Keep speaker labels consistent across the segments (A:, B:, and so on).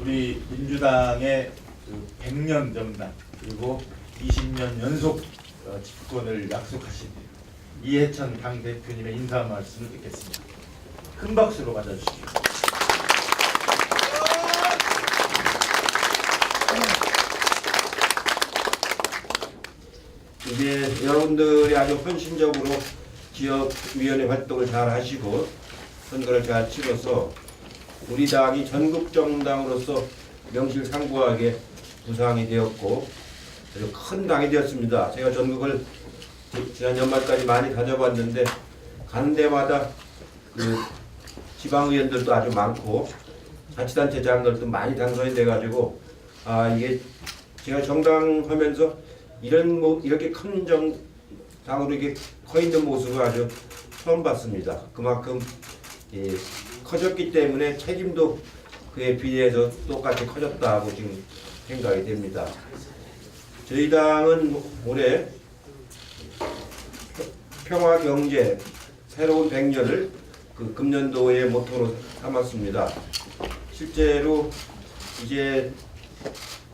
A: 우리 민주당의 그 100년 정당 그리고 20년 연속 어, 집권을 약속하신 이해찬 당 대표님의 인사 말씀을 듣겠습니다. 큰 박수로 맞아주십시오.
B: 이제 여러분들이 아주 헌신적으로 지역위원회 활동을 잘 하시고 선거를 잘 치러서 우리 당이 전국 정당으로서 명실상부하게 구상이 되었고 아주 큰 당이 되었습니다. 제가 전국을 지- 지난 연말까지 많이 다녀봤는데 데마다 그 지방의원들도 아주 많고 자치단체 장들도 많이 당선이 돼가지고 아 이게 제가 정당하면서 이런 뭐 이렇게 큰 정당으로 이게 커 있는 모습을 아주 처음 봤습니다. 그만큼 예, 커졌기 때문에 책임도 그에 비해서 똑같이 커졌다고 지금 생각이 됩니다. 저희 당은 올해 평화 경제 새로운 100년을 그 금년도의 모토로 삼았습니다. 실제로 이제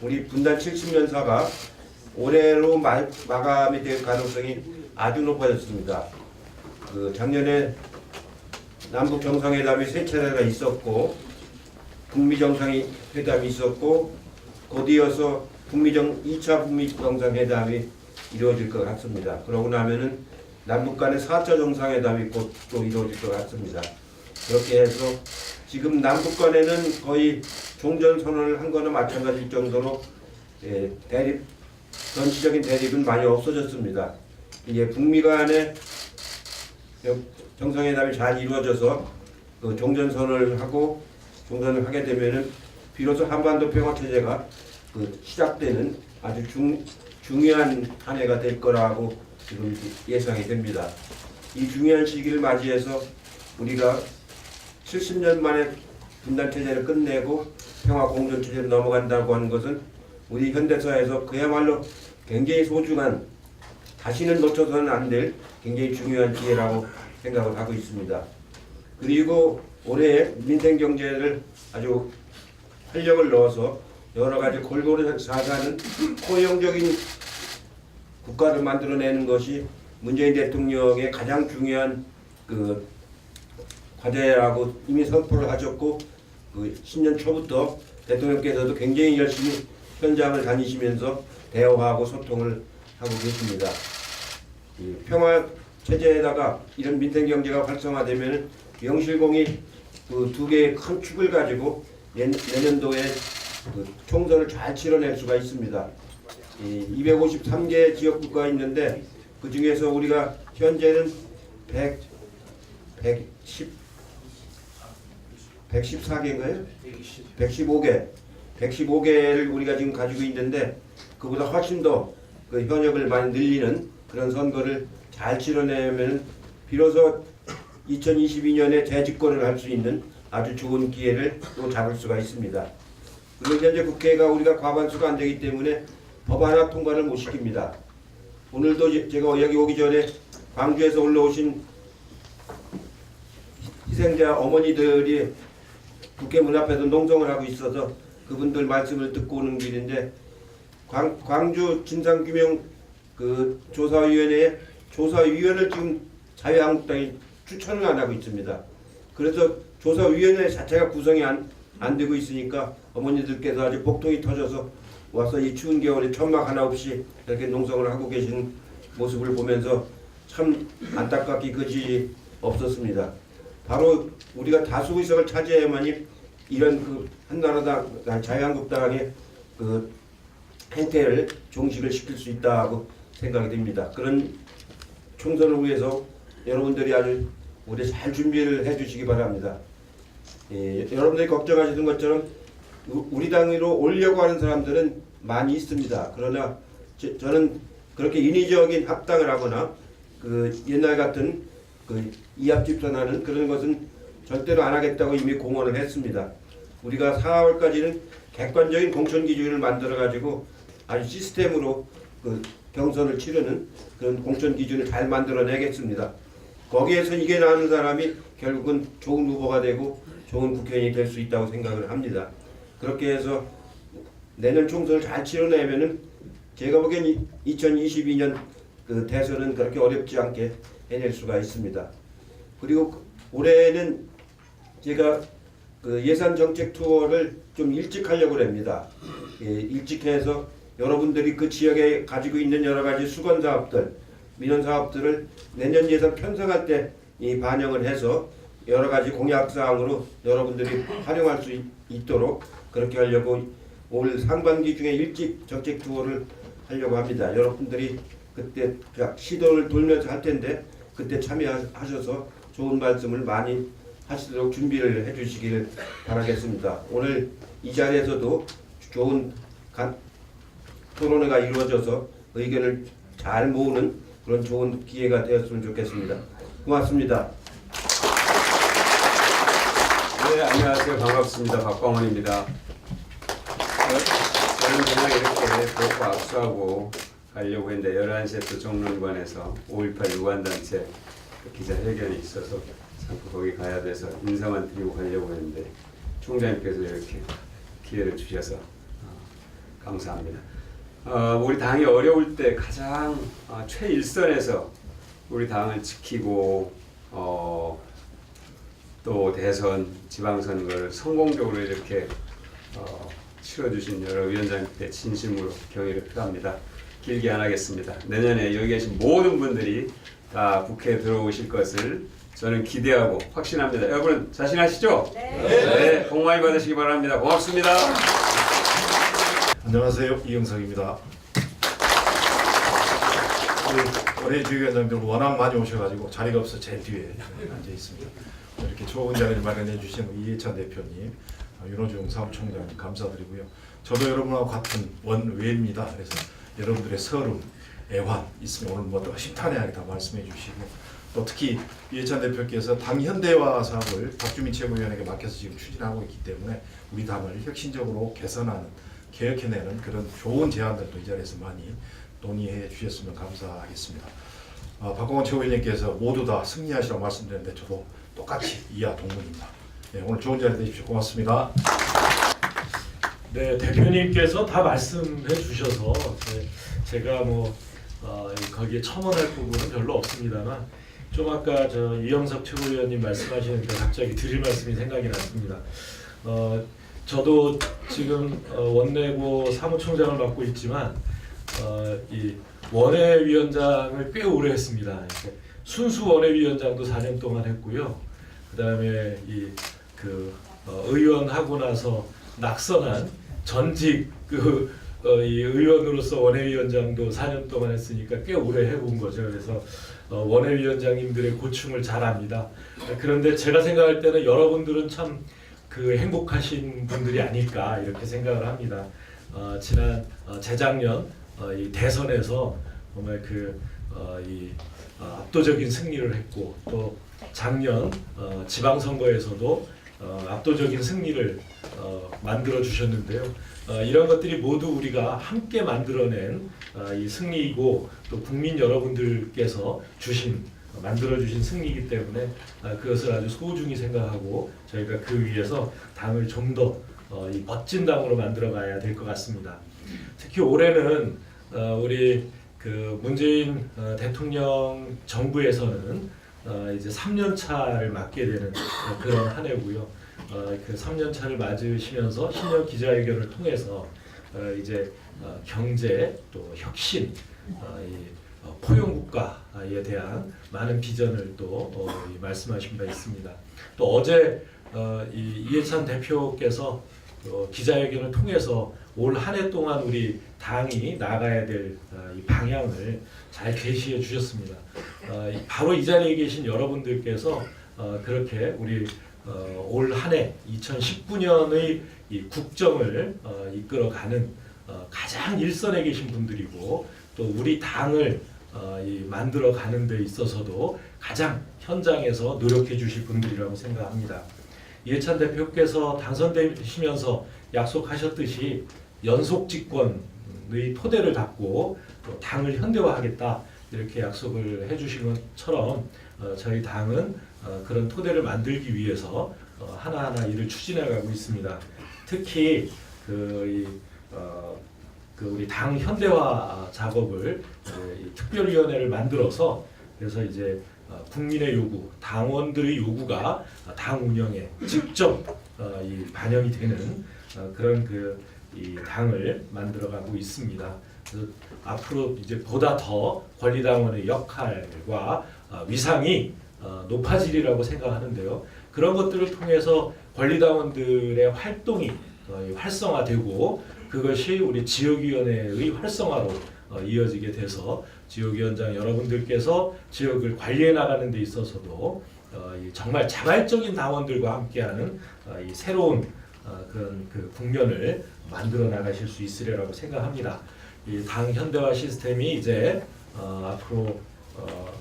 B: 우리 분단 70년사가 올해로 마, 마감이 될 가능성이 아주 높아졌습니다. 그 작년에 남북 정상회담이 세 차례가 있었고 북미 정상회담이 있었고 곧 이어서 북미 정 2차 북미 정상회담이 이루어질 것 같습니다. 그러고 나면은 남북 간의 4차 정상회담이 곧 또 이루어질 것 같습니다. 그렇게 해서 지금 남북 간에는 거의 종전 선언을 한 거나 마찬가지일 정도로 예, 대립 전치적인 대립은 많이 없어졌습니다. 이제 북미 간의 정상회담이 잘 이루어져서 그 종전 선언을 하고 종전을 하게 되면은 비로소 한반도 평화 체제가 그 시작되는 아주 중, 중요한 한 해가 될 거라고 지금 예상이 됩니다. 이 중요한 시기를 맞이해서 우리가 70년 만에 분단 체제를 끝내고 평화 공존 체제로 넘어간다고 하는 것은 우리 현대사에서 그야말로 굉장히 소중한 다시는 놓쳐서는 안 될 굉장히 중요한 기회라고 생각을 하고 있습니다. 그리고 올해 민생 경제를 아주 활력을 넣어서 여러 가지 골고루 사가는 포용적인 국가를 만들어내는 것이 문재인 대통령의 가장 중요한 그 과제라고 이미 선포를 하셨고 그 신년 초부터 대통령께서도 굉장히 열심히 현장을 다니시면서 대화하고 소통을 하고 계십니다. 이 평화 체제에다가 이런 민생 경제가 활성화되면 영실공이 그 두 개의 큰 축을 가지고 내, 내년도에 그 총선을 잘 치러낼 수가 있습니다. 이 253개 지역구가 있는데 그 중에서 우리가 현재는 100, 110, 114개인가요? 115개, 115개를 우리가 지금 가지고 있는데 그보다 훨씬 더 그 현역을 많이 늘리는 그런 선거를 잘 치러내면 비로소 2022년에 재집권을 할 수 있는 아주 좋은 기회를 또 잡을 수가 있습니다. 그리고 현재 국회가 우리가 과반수가 안 되기 때문에 법 하나 통과를 못 시킵니다. 오늘도 제- 제가 여기 오기 전에 광주에서 올라오신 희생자 어머니들이 국회 문 앞에서 농성을 하고 있어서 그분들 말씀을 듣고 오는 길인데 광, 광주 진상규명 그 조사위원회에 조사위원을 지금 자유한국당이 추천을 안 하고 있습니다. 그래서 조사위원회 자체가 구성이 안, 안 되고 있으니까 어머니들께서 아주 복통이 터져서 와서 이 추운 겨울에 천막 하나 없이 이렇게 농성을 하고 계신 모습을 보면서 참 안타깝기 그지 없었습니다. 바로 우리가 다수 의석을 차지해야만이 이런 그 한나라당 자유한국당의 그 행태를 종식을 시킬 수 있다고 생각이 됩니다. 그런 총선을 위해서 여러분들이 아주 올해 잘 준비를 해주시기 바랍니다. 예, 여러분들이 걱정하시는 것처럼 우- 우리 당으로 오려고 하는 사람들은 많이 있습니다. 그러나 저, 저는 그렇게 인위적인 합당을 하거나 그 옛날 같은 그 이합 집산하는 그런 것은 절대로 안 하겠다고 이미 공언을 했습니다. 우리가 4월까지는 객관적인 공천 기준을 만들어 가지고 아주 시스템으로 그 경선을 치르는 그런 공천 기준을 잘 만들어 내겠습니다. 거기에서 이겨나는 사람이 결국은 좋은 후보가 되고 좋은 국회의원이 될 수 있다고 생각을 합니다. 그렇게 해서 내년 총선을 잘 치러내면은 제가 보기엔 2022년 그 대선은 그렇게 어렵지 않게 해낼 수가 있습니다. 그리고 그 올해는 제가 그 예산 정책 투어를 좀 일찍 하려고 합니다. 예, 일찍 해서 여러분들이 그 지역에 가지고 있는 여러 가지 수건 사업들, 민원 사업들을 내년 예산 편성할 때 이 반영을 해서 여러 가지 공약 사항으로 여러분들이 활용할 수 있, 있도록 그렇게 하려고 올 상반기 중에 일찍 정책 투어를 하려고 합니다. 여러분들이 그때 그 시도를 돌면서 할 텐데 그때 참여하셔서 좋은 말씀을 많이 하시도록 준비를 해주시기를 바라겠습니다. 오늘 이 자리에서도 좋은 간- 토론회가 이루어져서 의견을 잘 모으는 그런 좋은 기회가 되었으면 좋겠습니다. 고맙습니다.
C: 네, 안녕하세요. 반갑습니다. 박광원입니다. 어, 저는 그냥 이렇게 보고 악수하고 가려고 했는데 11시에 또 정론관에서 5.18 유관단체 기자회견이 있어서 잠깐 거기 가야 돼서 인사만 드리고 가려고 했는데 총장님께서 이렇게 기회를 주셔서 어, 감사합니다. 어, 우리 당이 어려울 때 가장 어, 최일선에서 우리 당을 지키고 어, 또 대선, 지방선거를 성공적으로 이렇게 어, 치러주신 여러 위원장님께 진심으로 경의를 표합니다. 길게 안 하겠습니다. 내년에 여기 계신 모든 분들이 다 국회에 들어오실 것을 저는 기대하고 확신합니다. 여러분 자신하시죠? 네. 복 많이 받으시기 바랍니다. 고맙습니다.
D: 안녕하세요 이영석입니다. 올해 주위원장들 워낙 많이 오셔가지고 자리가 없어 제일 뒤에 앉아 있습니다. 이렇게 좋은 자리를 마련해 주신 이해찬 대표님, 어, 윤호중 사무총장님 감사드리고요. 저도 여러분하고 같은 원외입니다. 그래서 여러분들의 서름, 애환 있으면 오늘 뭐또 심탄회하게 다 말씀해 주시고 또 특히 이해찬 대표께서 당 현대화 사업을 박주민 최고위원에게 맡겨서 지금 추진하고 있기 때문에 우리 당을 혁신적으로 개선하는 개혁해내는 그런 좋은 제안들도 이 자리에서 많이 논의해 주셨으면 감사하겠습니다. 아, 박광원 최고위원님께서 모두 다 승리하시라고 말씀드렸는데 저도 똑같이 이하 동문입니다. 네, 오늘 좋은 자리 되십시오. 고맙습니다.
E: 네, 대표님께서 다 말씀해 주셔서 네, 제가 뭐 어, 거기에 첨언할 부분은 별로 없습니다만 좀 아까 저 이영석 최고위원님 말씀하시는데 갑자기 드릴 말씀이 생각이 났습니다. 어, 저도 지금 어, 원내고 사무총장을 맡고 있지만 어, 이 원외위원장을 꽤 오래 했습니다. 순수 원외위원장도 4년 동안 했고요. 그다음에 이그 어, 의원 하고 나서 낙선한 전직 그 어, 이 의원으로서 원외위원장도 4년 동안 했으니까 꽤 오래 해본 거죠. 그래서 어, 원외위원장님들의 고충을 잘 압니다. 그런데 제가 생각할 때는 여러분들은 참 그 행복하신 분들이 아닐까 이렇게 생각을 합니다. 어, 지난 어, 재작년 어, 이 대선에서 정말 그 어, 이 어, 압도적인 승리를 했고 또 작년 어, 지방선거에서도 어, 압도적인 승리를 어, 만들어 주셨는데요. 어, 이런 것들이 모두 우리가 함께 만들어낸 어, 이 승리이고 또 국민 여러분들께서 주신 어, 만들어 주신 승리이기 때문에 어, 그것을 아주 소중히 생각하고 저희가 그 위해서 당을 좀더 어, 이 멋진 당으로 만들어 가야 될 것 같습니다. 특히 올해는 어, 우리 그 문재인 어, 대통령 정부에서는 어, 이제 3년 차를 맞게 되는 어, 그런 한 해고요. 어, 그 3년 차를 맞으시면서 신년 기자회견을 통해서 어, 이제 어, 경제 또 혁신, 포용 국가에 대한 많은 비전을 또 어, 이 말씀하신 바 있습니다. 또 어제 어, 이 이해찬 대표께서 어, 기자회견을 통해서 올 한 해 동안 우리 당이 나가야 될 어, 이 방향을 잘 제시해 주셨습니다. 어, 이- 바로 이 자리에 계신 여러분들께서 어, 그렇게 우리 어, 올한 해 2019년의 이 국정을 어, 이끌어가는 어, 가장 일선에 계신 분들이고 또 우리 당을 어, 이 만들어 가는 데 있어서도 가장 현장에서 노력해 주실 분들이라고 생각합니다. 이해찬 대표께서 당선되시면서 약속하셨듯이 연속 집권의 토대를 닦고 또 당을 현대화하겠다 이렇게 약속을 해주신 것처럼 어, 저희 당은 어, 그런 토대를 만들기 위해서 어, 하나하나 일을 추진해 가고 있습니다. 특히 그, 이, 어, 그 우리 당 현대화 작업을 특별위원회를 만들어서 그래서 이제 어, 국민의 요구, 당원들의 요구가 당 운영에 직접 어, 이 반영이 되는 어, 그런 그이 당을 만들어가고 있습니다. 앞으로 이제 보다 더 권리당원의 역할과 어, 위상이 어, 높아지리라고 생각하는데요. 그런 것들을 통해서 권리당원들의 활동이 어, 이 활성화되고 그것이 우리 지역위원회의 활성화로 어, 이어지게 돼서 지역위원장 여러분들께서 지역을 관리해 나가는 데 있어서도 어, 이 정말 자발적인 당원들과 함께하는 어, 이 새로운 어, 그런 그 국면을 만들어 나가실 수 있으리라고 생각합니다. 이 당 현대화 시스템이 이제 어, 앞으로 어,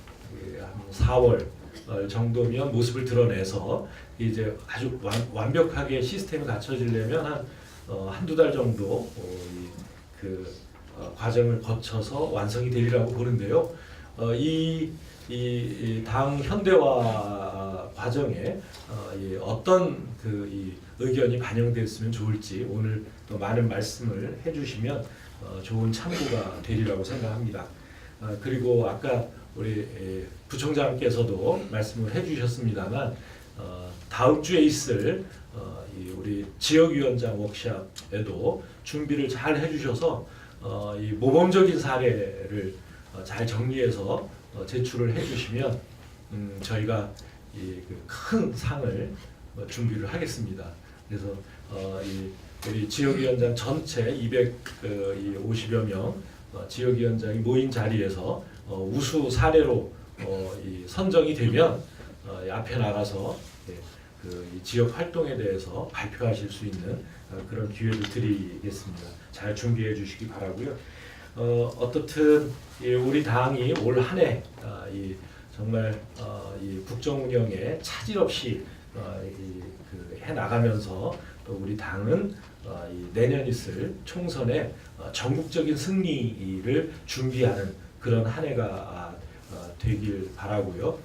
E: 이한 4월 어, 정도면 모습을 드러내서 이제 아주 완, 완벽하게 시스템이 갖춰지려면 한 어, 한두 달 정도 어, 이, 그 어, 과정을 거쳐서 완성이 되리라고 보는데요. 어, 이, 이, 이 당 현대화 과정에 어, 이 어떤 그 이 의견이 반영됐으면 좋을지 오늘 또 많은 말씀을 해주시면 어, 좋은 참고가 되리라고 생각합니다. 어, 그리고 아까 우리 에, 부총장께서도 말씀을 해주셨습니다만 어, 다음 주에 있을 어, 이 우리 지역위원장 워크샵에도 준비를 잘 해주셔서 어, 이 모범적인 사례를 어, 잘 정리해서 어, 제출을 해주시면 음, 저희가 이큰 상을 어, 준비를 하겠습니다. 그래서 어, 이 우리 지역위원장 전체 250여 명 어, 지역위원장이 모인 자리에서 어, 우수 사례로 어, 이 선정이 되면 어, 이 앞에 나가서 예, 그이 지역 활동에 대해서 발표하실 수 있는 어, 그런 기회를 드리겠습니다. 잘 준비해 주시기 바라고요. 어, 어떻든 이 우리 당이 올 한해 아, 이 정말 어, 이 국정 운영에 차질 없이 어, 이, 그, 해 나가면서 또 우리 당은 어, 이 내년 있을 총선에 어, 전국적인 승리를 준비하는 그런 한 해가 아, 어, 되길 바라고요.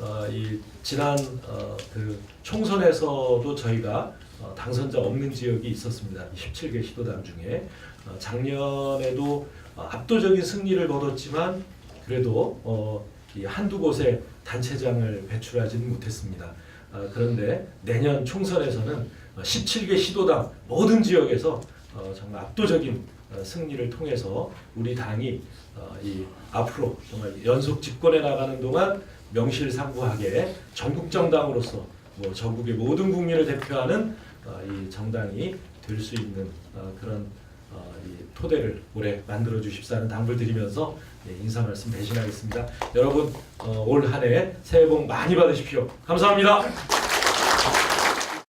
E: 어, 이 지난 어, 그 총선에서도 저희가 어, 당선자 없는 지역이 있었습니다. 17개 시도당 중에 어, 작년에도 어, 압도적인 승리를 거뒀지만 그래도 어, 이 한두 곳에 단체장을 배출하지는 못했습니다. 어, 그런데 내년 총선에서는 어, 17개 시도당 모든 지역에서 어, 정말 압도적인 어, 승리를 통해서 우리 당이 어, 이 앞으로 정말 연속 집권해 나가는 동안 명실상부하게 전국 정당으로서 뭐 전국의 모든 국민을 대표하는 어, 이 정당이 될 수 있는 어, 그런 어, 이 토대를 올해 만들어 주십사는 당부를 드리면서 예, 인사 말씀 대신하겠습니다. 여러분 어, 올한 해 새해 복 많이 받으십시오. 감사합니다.